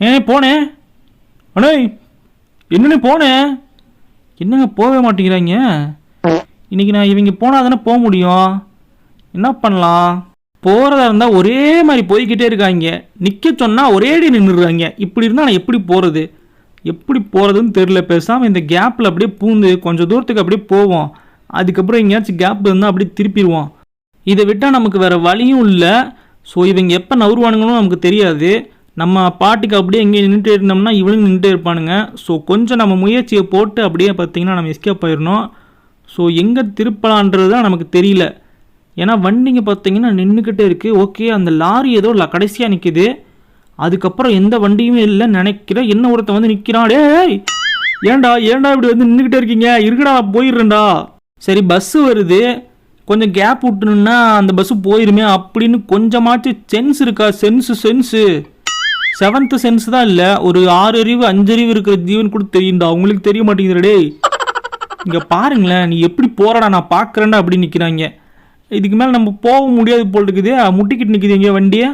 ஏ போனேன் அண்ணே என்னண்ணே போனேன் என்னங்க போகவே மாட்டேங்கிறாங்க? இன்னைக்கு நான் இவங்க போனால் தானே போக முடியும். என்ன பண்ணலாம்? போகிறதா இருந்தால் ஒரே மாதிரி போய்கிட்டே இருக்காங்க. நிற்க சொன்னால் ஒரேடி நின்றுடுறாங்க இப்படி இருந்தால் நான் எப்படி போகிறது எப்படி போகிறதுன்னு தெரில பேசாமல் இந்த கேப்பில் அப்படியே பூந்து கொஞ்சம் தூரத்துக்கு அப்படியே போவோம். அதுக்கப்புறம் எங்கேயாச்சும் கேப் இருந்தால் அப்படியே திருப்பிடுவோம். இதை விட்டால் நமக்கு வேறு வழியும் இல்லை. ஸோ இவங்க எப்போ நவுருவானுங்களும் நமக்கு தெரியாது. நம்ம பாட்டுக்கு அப்படியே எங்கே நின்றுட்டு இருந்தோம்னா இவளும் நின்றுட்டே இருப்பானுங்க. ஸோ கொஞ்சம் நம்ம முயற்சியை போட்டு அப்படியே பார்த்தீங்கன்னா நம்ம எஸ்கேப் ஆயிடணும் ஸோ எங்கே திருப்பலான்றது தான் நமக்கு தெரியல. ஏன்னா வண்டிங்க பார்த்தீங்கன்னா நின்றுக்கிட்டே இருக்குது ஓகே அந்த லாரி ஏதோ கடைசியாக நிற்கிது அதுக்கப்புறம் எந்த வண்டியுமே இல்லை நினைக்கிறேன் என்ன ஒருத்தன் வந்து நிற்கிறான் டே ஏன்டா ஏன்டா இப்படி வந்து நின்றுக்கிட்டே இருக்கீங்க? இருக்குடா போயிடுறேன்டா. சரி பஸ்ஸு வருது. கொஞ்சம் கேப் விட்டுணுன்னா அந்த பஸ்ஸு போயிருமே அப்படின்னு கொஞ்சமாச்சும் சென்ஸ் இருக்கா? சென்ஸு சென்ஸு செவன்த்து சென்ஸ் தான் இல்லை. ஒரு ஆறு அறிவு அஞ்சு அறிவு இருக்கிற ஜீவன் கூட தெரியும்டா. உங்களுக்கு தெரிய மாட்டேங்குதுடா இங்கே பாருங்களேன் நீ எப்படி போறடா நான் பார்க்குறேன்டா அப்படி நிற்கிறாங்க இதுக்கு மேலே நம்ம போக முடியாது போல் இருக்குது. முட்டிக்கிட்டு நிற்குது எங்கேயோ வண்டியை.